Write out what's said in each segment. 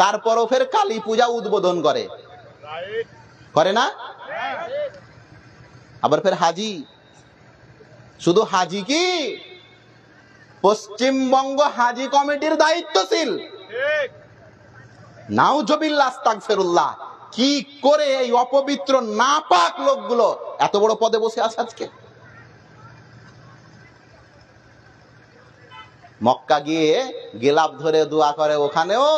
তারপরও ফের কালী পূজা উদ্বোধন করে। করে না? আবার ফের হাজি। শুধু হাজি কি? পশ্চিমবঙ্গ হাজি কমিটির দায়িত্বশীল। নাউজবিল্লাহ ফেরুল্লাহ, কি করে এই অপবিত্র নাপাক লোকগুলো, এত বড় পদে বসে আছে আজকে? মক্কা গিয়ে গেলাপ ধরে দোয়া করে ওখানেও,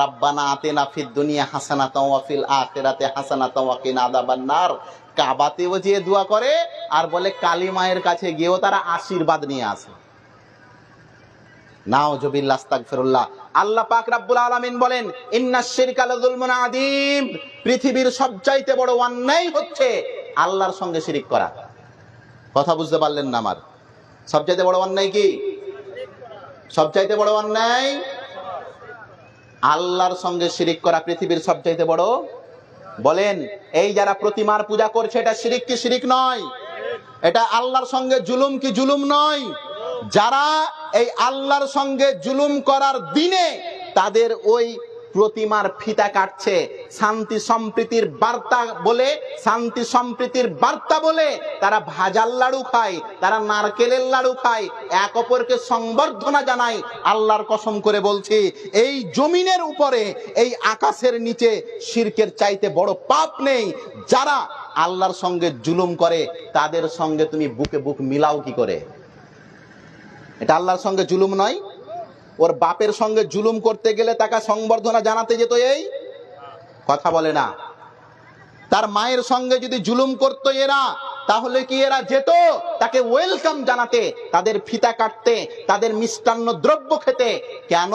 রাব্বানা আতেনা ফিদ দুনিয়া হাসানা ওয়া ফিল আখিরাতে হাসানাতাও ওয়া কিনা আযাবান্নার কাবাতেও যে দোয়া করে আর বলে কালী মায়ের কাছে গিয়েও তারা আশীর্বাদ নিয়ে আসে। নাউজুবিল্লাহ, আস্তাগফিরুল্লাহ। আল্লাহ পাক রাব্বুল আলামিন বলেন ইন্নাশ শিরকা লাযুলমুন আযীম। পৃথিবীর সবচাইতে বড় অন্যায় হচ্ছে আল্লাহর সঙ্গে শিরিক করা। কথা বুঝতে পারলেন না আমার? সবচাইতে বড় অন্যায় কি? সবচাইতে বড় অন্যায়? আল্লাহর সঙ্গে শিরিক করা পৃথিবীর সবচাইতে বড়। বলেন, এই যারা প্রতিমার পূজা করছে, এটা শিরিক কি শিরিক নয়? এটা আল্লাহর সঙ্গে জুলুম কি জুলুম নয়? যারা এই আল্লাহর সঙ্গে জুলুম করার দিনে তাদের ওই প্রতিমার ফিতা কাটছে। শান্তি সম্প্রীতির বার্তা বলে, শান্তি সম্প্রীতির বার্তা বলে তারা ভাজার লাড়ু খায়, তারা নারকেলের লাড়ু খায়। এক অপরকে সংবর্ধনা জানায়, আল্লাহর কসম করে বলছি, এই জমিনের উপরে, এই আকাশের নিচে শিরকের চাইতে বড় পাপ নেই। যারা আল্লাহর সঙ্গে জুলুম করে, তাদের সঙ্গে তুমি বুকে বুক মিলাও কি করে? এটা আল্লাহর সঙ্গে জুলুম নয় ওর বাপের সঙ্গে জুলুম করতে গেলে তাকে সংবর্ধনা জানাতে যেত এই? কথা বলে না। তার মায়ের সঙ্গে যদি জুলুম করতো এরা, তাহলে কি এরা যেত? তাকে ওয়েলকাম জানাতে, তাদের ফিতা কাটতে, তাদের মিষ্টান্ন দ্রব্য খেতে। কেন?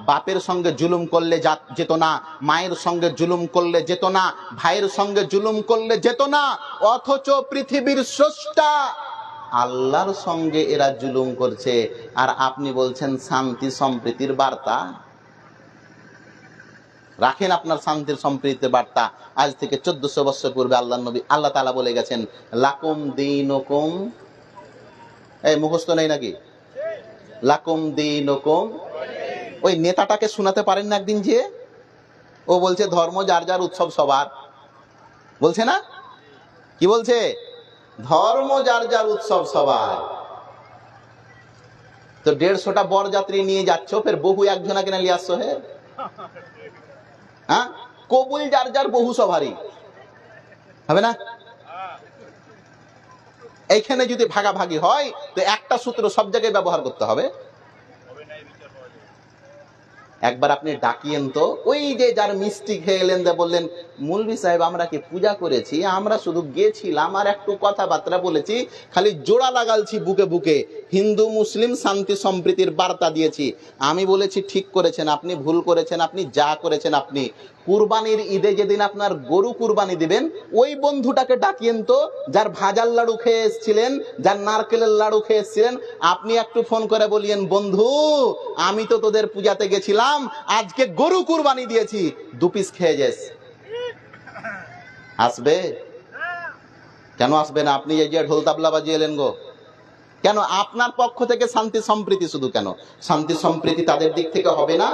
বাপের সঙ্গে জুলুম করলে যেত না, মায়ের সঙ্গে জুলুম করলে যেত না, ভাইয়ের সঙ্গে জুলুম করলে যেত না, অথচ পৃথিবীর স্রষ্টা আল্লাহর সঙ্গে এরা জুলুম করছে। আর আপনি বলছেন শান্তি সম্প্রীতির বার্তা? রাখেন আপনার শান্তির সম্প্রীতির বার্তা। আজ থেকে চোদ্দশো বছর পূর্বে আল্লাহ নবী আল্লাহ তালা বলে গেছেন, লাকুম দিন এই মুখস্থ নেই নাকি? লাকুম দিন ওই নেতাটাকে শোনাতে পারেন না একদিন যে ও বলছে, ধর্ম যার যার উৎসব সবার। বলছে না? কি বলছে? ধর্ম যার যার উৎসব সবার। তো দেড়শোটা বরযাত্রী নিয়ে যাচ্ছ, ফের বহু একজনা কেনা লিয়ে আসছো হে? হ্যাঁ? কবুল যার যার বহু সবারই। হবে না? এইখানে যদি ভাগাভাগি হয়, তো একটা সূত্র সব জায়গায় ব্যবহার করতে হবে। একবার আপনি ডাকিয়েন তো, ওই যে যার মিষ্টি খেয়ে এলেন দে বললেন, মুলবি সাহেব, আমরা কি পূজা করেছি? আমরা শুধু গেছিলাম আর একটু কথাবার্তা বলেছি, খালি জোড়া লাগালছি বুকে বুকে। হিন্দু, মুসলিম শান্তি সম্প্রীতির বার্তা দিয়েছি। আমি বলেছি, ঠিক করেছেন আপনি, ভুল করেছেন আপনি, যা করেছেন আপনি। কুরবানির ঈদে যেদিন আপনার গরু কুরবানি দিবেন, ওই বন্ধুটাকে ডাকিয়েন তো, যার ভাজার লাড়ু খেয়ে এসেছিলেন, যার নারকেলের লাড়ু খেয়ে এসেছিলেন, আপনি একটু ফোন করে বলিয়েন, বন্ধু, আমি তো তোদের পূজাতে গেছিলাম গ্রাম আজকে গরু কুরবানি দিয়েছি, দু পিস খেয়ে যাস। আসবে? কেন আসবে না? আপনি এই যে ঢোল তাবলা বাজিয়ে এলেন গো। কেন? আপনার পক্ষ থেকে শান্তি সম্প্রীতি শুধু কেন? শান্তি সম্প্রীতি তাদের দিক থেকে হবে না?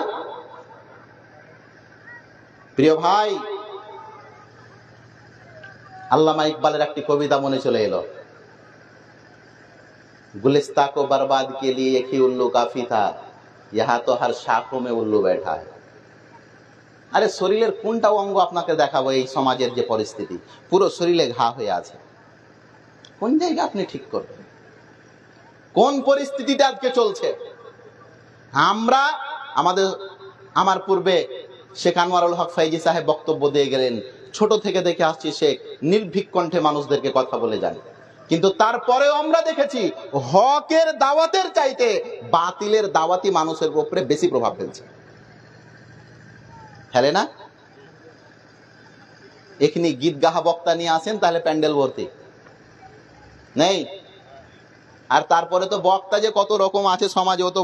প্রিয় ভাই, আল্লামা ইকবালের একটি কবিতা মনে চলে এলো। গুলিস্তাক কো বরবাদ কে লিয়ে কি উল্লু কাফি থা? ইহা তো হার শাখো উল্লু বেঠা আরে শরীরের কোনটা অঙ্গ আপনাকে দেখাবো এই সমাজের যে পরিস্থিতি পুরো শরীরে ঘা হয়ে আছে কোন জায়গা আপনি ঠিক করবেন কোন পরিস্থিতিটা আজকে চলছে আমরা আমাদের আমার পূর্বে শেখ আনোয়ারুল হক ফাইজি সাহেব বক্তব্য দিয়ে গেলেন, ছোট থেকে দেখে আসছি সে নির্ভীক কণ্ঠে মানুষদেরকে কথা বলে জানে। কিন্তু তারপরেও আমরা দেখেছি হকের দাওয়াতের চাইতে বাতিলের দাওয়াতি মানুষের উপরে বেশি প্রভাব ফেলছে। ফেলে না? এখানে গীত গাহা বক্তা নিয়ে আসেন, তাহলে প্যান্ডেল ভর্তি। নেই? আর তারপরে তো বক্তা যে কত রকম আছে সমাজে ও তো